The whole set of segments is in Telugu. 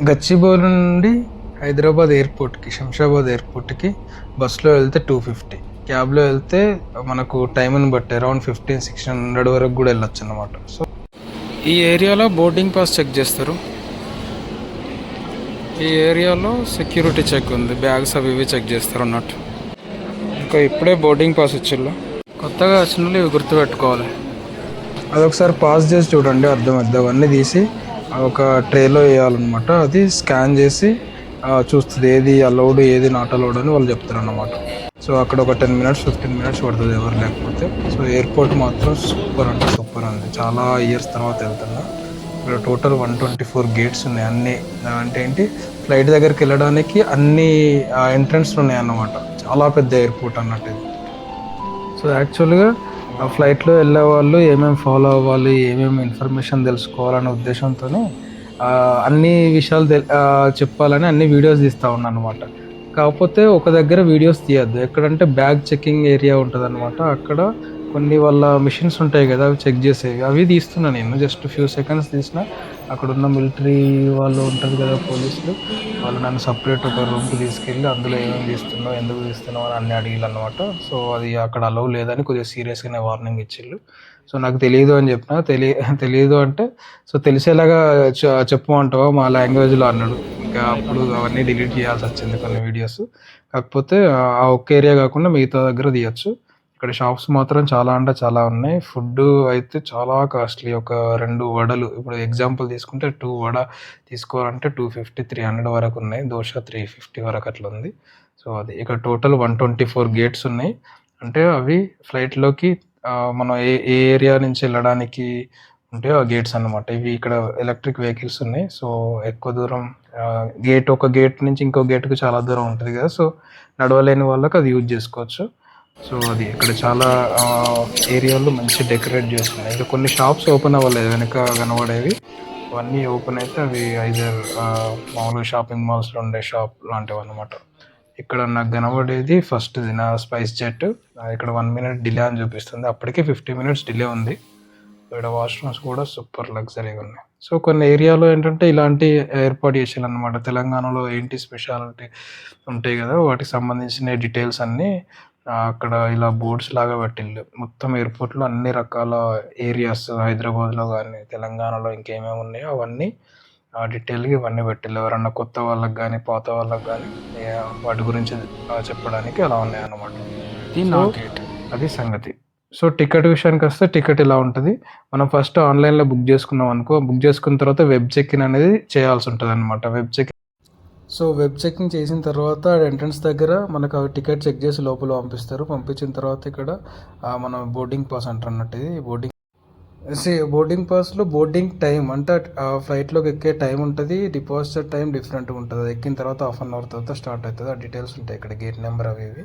గచ్చిబౌలి నుండి హైదరాబాద్ ఎయిర్పోర్ట్కి శంషాబాద్ ఎయిర్పోర్ట్కి బస్సులో వెళ్తే టూ ఫిఫ్టీ క్యాబ్లో వెళ్తే మనకు టైంని బట్టి అరౌండ్ ఫిఫ్టీన్ సిక్స్టీన్ హండ్రెడ్ వరకు కూడా వెళ్ళొచ్చు అనమాట సో ఈ ఏరియాలో బోర్డింగ్ పాస్ చెక్ చేస్తారు. ఈ ఏరియాలో సెక్యూరిటీ చెక్ ఉంది. బ్యాగ్స్ అవి ఇవి చెక్ చేస్తారు అన్నట్టు. ఇంకా ఇప్పుడే బోర్డింగ్ పాస్ ఇచ్చిళ్ళు కొత్తగా వచ్చిన వాళ్ళు ఇవి గుర్తుపెట్టుకోవాలి. అదొకసారి పాస్ చేసి చూడండి అర్థమవుతుంది అవన్నీ తీసి ఒక ట్రేలో వేయాలన్నమాట. అది స్కాన్ చేసి చూస్తుంది ఏది అలౌడ్ ఏది నాట్ అలౌడ్ అని వాళ్ళు చెప్తారు అన్నమాట సో అక్కడ ఒక టెన్ మినిట్స్ ఫిఫ్టీన్ మినిట్స్ పడుతుంది ఎవరు లేకపోతే. సో ఎయిర్పోర్ట్ మాత్రం సూపర్ అంటే సూపర్ ఉంది చాలా ఇయర్స్ తర్వాత వెళ్తున్నా. ఇక్కడ total one twenty four gates ఉన్నాయి అన్ని. అంటే ఏంటి? ఫ్లైట్ దగ్గరికి వెళ్ళడానికి అన్ని ఎంట్రన్స్లు ఉన్నాయి అన్నమాట చాలా పెద్ద ఎయిర్పోర్ట్ అన్నట్టు ఇది. సో యాక్చువల్గా ఆ ఫ్లైట్లో వెళ్ళే వాళ్ళు ఏమేమి ఫాలో అవ్వాలి ఏమేమి ఇన్ఫర్మేషన్ తెలుసుకోవాలనే ఉద్దేశంతో అన్ని విషయాలు చెప్పాలని అన్ని వీడియోస్ తీస్తూ ఉన్నాను అనమాట కాకపోతే ఒక దగ్గర వీడియోస్ తీయద్దు. ఎక్కడంటే బ్యాగ్ చెకింగ్ ఏరియా ఉంటుంది అనమాట అక్కడ కొన్ని వాళ్ళ మిషన్స్ ఉంటాయి కదా అవి చెక్ చేసేవి. అవి తీస్తున్నా నేను. జస్ట్ ఫ్యూ సెకండ్స్ తీసిన అక్కడ ఉన్న మిలిటరీ వాళ్ళు ఉంటారు కదా పోలీసులు వాళ్ళు నన్ను సపరేట్ ఒక రూమ్కి తీసుకెళ్ళి అందులో ఏమేమి తీస్తున్నావు ఎందుకు తీస్తున్నావు అని అన్ని అడిగిలు అనమాట సో అది అక్కడ అలవ్ లేదని కొద్దిగా సీరియస్గానే వార్నింగ్ ఇచ్చిళ్ళు. సో నాకు తెలియదు అని చెప్పిన తెలియ తెలియదు అంటే సో తెలిసేలాగా చెప్పు చెప్పమంటావా మా లాంగ్వేజ్లో అన్నాడు. ఇంకా అప్పుడు అవన్నీ డిలీట్ చేయాల్సి వచ్చింది కొన్ని వీడియోస్ కాకపోతే ఆ ఒక్క ఏరియా కాకుండా మిగతా దగ్గర తీయచ్చు. ఇక్కడ షాప్స్ మాత్రం చాలా అంటే చాలా ఉన్నాయి. ఫుడ్ అయితే చాలా కాస్ట్లీ ఒక రెండు వడలు. ఇప్పుడు ఎగ్జాంపుల్ తీసుకుంటే టూ వడ తీసుకోవాలంటే టూ ఫిఫ్టీ త్రీ హండ్రెడ్ వరకు ఉన్నాయి. దోశ త్రీ ఫిఫ్టీ వరకు అట్లా ఉంది. సో అది ఇక్కడ total one twenty four gates ఉన్నాయి. అంటే అవి ఫ్లైట్లోకి మనం ఏ ఏ ఏరియా నుంచి వెళ్ళడానికి ఉంటే ఆ గేట్స్ అన్నమాట. ఇవి ఇక్కడ ఎలక్ట్రిక్ వెహికల్స్ ఉన్నాయి. సో ఎక్కువ దూరం గేట్ ఒక గేట్ నుంచి ఇంకో గేట్కి చాలా దూరం ఉంటుంది కదా. సో నడవలేని వాళ్ళకి అది యూజ్ చేసుకోవచ్చు. సో అది ఇక్కడ చాలా ఏరియాలో మంచి డెకరేట్ చేస్తున్నాయి. ఇంకా కొన్ని షాప్స్ ఓపెన్ అవ్వలేదు వెనక కనబడేవి. అవన్నీ ఓపెన్ అయితే అవి ఐదర్ మామూలుగా షాపింగ్ మాల్స్లో ఉండే షాప్ లాంటివి అన్నమాట ఇక్కడ నాకు కనబడేది ఫస్ట్ నా స్పైస్ జెట్. ఇక్కడ వన్ మినిట్ డిలే అని చూపిస్తుంది. అప్పటికే ఫిఫ్టీ మినిట్స్ డిలే ఉంది. ఇక్కడ వాష్రూమ్స్ కూడా సూపర్ లగ్జరీగా ఉన్నాయి. సో కొన్ని ఏరియాలో ఏంటంటే ఇలాంటి ఏర్పాటు చేసేయాలి అనమాట తెలంగాణలో ఏంటి స్పెషాలిటీ ఉంటాయి కదా వాటికి సంబంధించిన డీటెయిల్స్ అన్నీ అక్కడ ఇలా బోర్డ్స్ లాగా పెట్టిండు మొత్తం ఎయిర్పోర్ట్లో అన్ని రకాల ఏరియాస్ హైదరాబాద్లో కానీ తెలంగాణలో ఇంకేమేమి ఉన్నాయో అవన్నీ డీటెయిల్గా ఇవన్నీ పెట్టిల్లు ఎవరన్నా కొత్త వాళ్ళకి కానీ పాత వాళ్ళకి కానీ వాటి గురించి చెప్పడానికి అలా ఉన్నాయి అన్నమాట ఇది నా గేట్ అది సంగతి. సో టికెట్ విషయానికి వస్తే టికెట్ ఇలా ఉంటుంది. మనం ఫస్ట్ ఆన్లైన్లో బుక్ చేసుకున్నాం అనుకో బుక్ చేసుకున్న తర్వాత వెబ్ చెక్ ఇన్ అనేది చేయాల్సి ఉంటుంది అనమాట web check so web checking చేసిన తర్వాత ఎంట్రన్స్ దగ్గర మనకు టికెట్ చెక్ చేసి లోపల పంపిస్తారు. పంపించిన తర్వాత ఇక్కడ మనం బోర్డింగ్ పాస్ అంటారు అన్నట్టు ఇది బోర్డింగ్. సి బోర్డింగ్ పాస్లో బోర్డింగ్ టైం అంటే ఫ్లైట్లోకి ఎక్కే టైం ఉంటుంది డిపాజిటర్ టైం డిఫరెంట్గా ఉంటుంది. ఎక్కిన తర్వాత హాఫ్ అన్ అవర్ తర్వాత స్టార్ట్ అవుతుంది. ఆ డీటెయిల్స్ ఉంటాయి ఇక్కడ గేట్ నెంబర్ అవి ఇవి.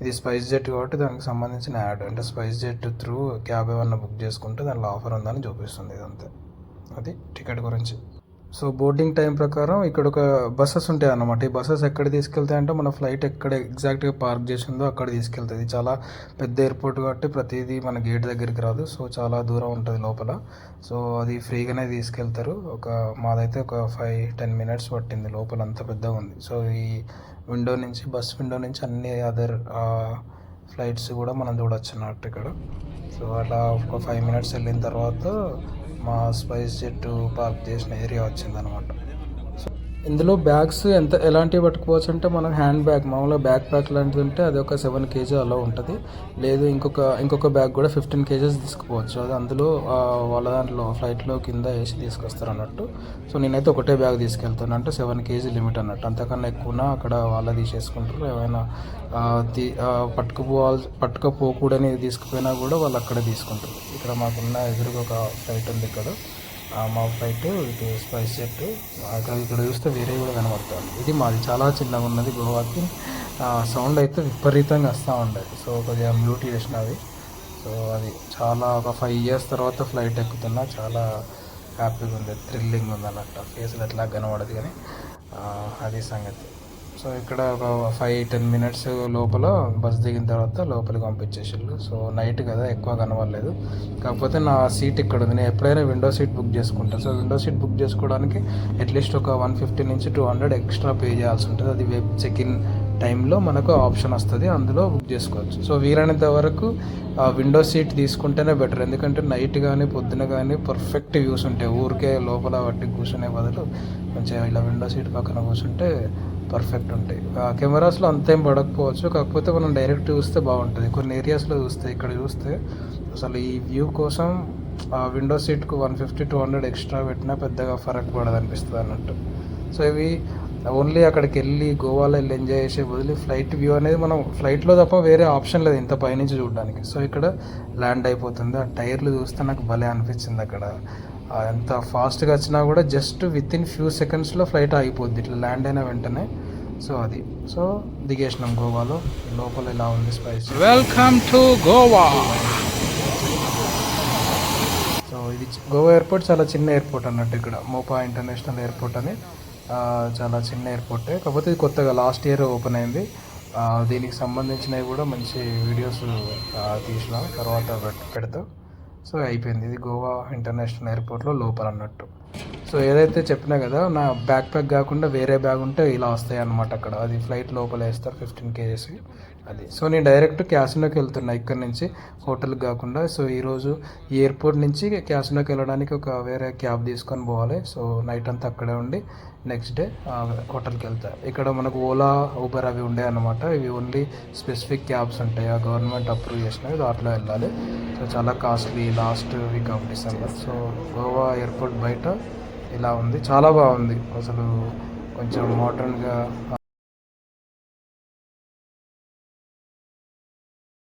ఇది స్పైస్ జెట్ కాబట్టి దానికి సంబంధించిన యాడ్ అంటే స్పైస్ జెట్ త్రూ క్యాబ్ ఏమన్నా బుక్ చేసుకుంటే దానిలో ఆఫర్ ఉందని చూపిస్తుంది ఇదంతా. అది టికెట్ గురించి. సో బోర్డింగ్ టైం ప్రకారం ఇక్కడ ఒక బస్సెస్ ఉంటాయి అన్నమాట ఈ బస్సెస్ ఎక్కడ తీసుకెళ్తాయి అంటే మన ఫ్లైట్ ఎక్కడ ఎగ్జాక్ట్గా పార్క్ చేసిందో అక్కడ తీసుకెళ్తుంది. చాలా పెద్ద ఎయిర్పోర్ట్ కాబట్టి ప్రతిదీ మన గేట్ దగ్గరికి రాదు. సో చాలా దూరం ఉంటుంది లోపల. సో అది ఫ్రీగానే తీసుకెళ్తారు. ఒక మాదైతే ఒక ఫైవ్ టెన్ మినిట్స్ పట్టింది. లోపల అంత పెద్దగా ఉంది. సో ఈ విండో నుంచి బస్ విండో నుంచి అన్ని అదర్ ఫ్లైట్స్ కూడా మనం చూడొచ్చు అన్నట్టు ఇక్కడ. సో అలా ఒక ఫైవ్ మినిట్స్ వెళ్ళిన తర్వాత మా స్పైస్ జెట్ పార్క్ చేసిన ఏరియా వచ్చిందనమాట ఇందులో బ్యాగ్స్ ఎంత ఎలాంటివి పట్టుకోవచ్చు అంటే మనం హ్యాండ్ బ్యాగ్ మామూలుగా బ్యాక్ ప్యాక్ లాంటిది ఉంటే అది ఒక సెవెన్ కేజీ అలా ఉంటుంది. లేదు ఇంకొక ఇంకొక బ్యాగ్ కూడా ఫిఫ్టీన్ కేజెస్ తీసుకుపోవచ్చు అది అందులో వాళ్ళ దాంట్లో ఫ్లైట్లో కింద వేసి తీసుకొస్తారు అన్నట్టు సో నేనైతే ఒకటే బ్యాగ్ తీసుకెళ్తాను. అంటే సెవెన్ కేజీ లిమిట్ అన్నట్టు. అంతకన్నా ఎక్కువనా అక్కడ వాళ్ళ తీసేసుకుంటారు. ఏమైనా పట్టుకుపోవాల్ పట్టుకపోకూడని తీసుకుపోయినా కూడా వాళ్ళు అక్కడే తీసుకుంటారు. ఇక్కడ మాకున్న ఎదురుగా ఒక ఫ్లైట్ ఉంది ఇక్కడ. మా ఫ్లైట్ ఇది స్పైస్ జెట్ అక్కడ ఇక్కడ చూస్తే వేరే కూడా కనబడుతుంది. ఇది మాది చాలా చిన్నగా ఉన్నది గోవాకి. సౌండ్ అయితే విపరీతంగా వస్తూ ఉండేది సో కొద్దిగా మ్యూట్ చేసినవి సో అది చాలా ఒక ఫైవ్ ఇయర్స్ తర్వాత ఫ్లైట్ ఎక్కుతున్నా చాలా హ్యాపీగా ఉంది. థ్రిల్లింగ్ ఉంది అన్నట్టు. ఫేస్లు ఎట్లా కనబడదు కానీ అదే అది సంగతి. సో ఇక్కడ ఒక ఫైవ్ టెన్ మినిట్స్ లోపల బస్ దిగిన తర్వాత లోపలికి పంపించేసారు సో నైట్ కదా ఎక్కువ కనబడలేదు. కాకపోతే నా సీట్ ఇక్కడ ఉంది. నేను ఎప్పుడైనా విండో సీట్ బుక్ చేసుకుంటాను సో విండో సీట్ బుక్ చేసుకోవడానికి అట్లీస్ట్ ఒక వన్ ఫిఫ్టీ నుంచి టూ హండ్రెడ్ ఎక్స్ట్రా పే చేయాల్సి ఉంటుంది. అది వెబ్ చెక్ ఇన్ టైంలో మనకు ఆప్షన్ వస్తుంది. అందులో బుక్ చేసుకోవచ్చు. సో వీలైనంత వరకు విండో సీట్ తీసుకుంటేనే బెటర్ ఎందుకంటే నైట్ కానీ పొద్దున కానీ పర్ఫెక్ట్ వ్యూస్ ఉంటాయి. ఊరికే లోపల వాటికి కూర్చునే బదులు మంచిగా ఇలా విండో సీట్ పక్కన కూర్చుంటే పర్ఫెక్ట్ ఉంటాయి. ఆ కెమెరాస్లో అంతేం పడకపోవచ్చు. కాకపోతే మనం డైరెక్ట్ చూస్తే బాగుంటుంది. కొన్ని ఏరియాస్లో చూస్తే ఇక్కడ చూస్తే అసలు ఈ వ్యూ కోసం ఆ window సీట్కు one fifty two hundred extra పెట్టినా పెద్దగా ఫరక్ పడదు అనిపిస్తుంది అన్నట్టు. సో ఇవి ఓన్లీ అక్కడికి వెళ్ళి గోవాలో వెళ్ళి ఎంజాయ్ చేసే బదులు ఫ్లైట్ వ్యూ అనేది మనం ఫ్లైట్లో తప్ప వేరే ఆప్షన్ లేదు ఇంత పైనుంచి చూడడానికి. సో ఇక్కడ ల్యాండ్ అయిపోతుంది. ఆ టైర్లు చూస్తే నాకు భలే అనిపించింది అక్కడ. ఎంత ఫాస్ట్గా వచ్చినా కూడా జస్ట్ విత్ ఇన్ ఫ్యూ సెకండ్స్లో ఫ్లైట్ ఆగిపోద్ది. ఇట్లా ల్యాండ్ అయిన వెంటనే. సో అది. సో దిగేసినాం గోవాలో. లోపల ఇలా ఉంది Spice. Welcome to Goa so ఇది గోవా ఎయిర్పోర్ట్ చాలా చిన్న ఎయిర్పోర్ట్ అన్నట్టు ఇక్కడ. మోపా ఇంటర్నేషనల్ ఎయిర్పోర్ట్ అని. చాలా చిన్న ఎయిర్పోర్టే. కాకపోతే ఇది కొత్తగా లాస్ట్ ఇయర్ ఓపెన్ అయింది. దీనికి సంబంధించినవి కూడా మంచి వీడియోస్ తీసిన. తర్వాత పెడతా. సో అయిపోయింది. ఇది గోవా ఇంటర్నేషనల్ ఎయిర్పోర్ట్లో లోపల అన్నట్టు. సో ఏదైతే చెప్పినా కదా నా బ్యాక్ ప్యాక్ కాకుండా వేరే బ్యాగ్ ఉంటే ఇలా వస్తాయి అన్నమాట అక్కడ. అది ఫ్లైట్ లోపల వేస్తారు ఫిఫ్టీన్ కేజెస్. అది. సో నేను డైరెక్ట్ క్యాసినోకి వెళ్తున్నా ఇక్కడ నుంచి హోటల్కి కాకుండా. సో ఈరోజు ఎయిర్పోర్ట్ నుంచి క్యాసినోకి వెళ్ళడానికి ఒక వేరే క్యాబ్ తీసుకొని పోవాలి. సో నైట్ అంతా అక్కడే ఉండి నెక్స్ట్ డే హోటల్కి వెళ్తా. ఇక్కడ మనకు ఓలా ఊబర్ అవి ఉండే అనమాట ఇవి ఓన్లీ స్పెసిఫిక్ క్యాబ్స్ ఉంటాయి. ఆ గవర్నమెంట్ అప్రూవ్ చేసినవి దాంట్లో వెళ్ళాలి. సో చాలా costly last week of December. So Goa airport బయట ఇలా ఉంది. చాలా బాగుంది. అసలు కొంచెం మోడర్న్గా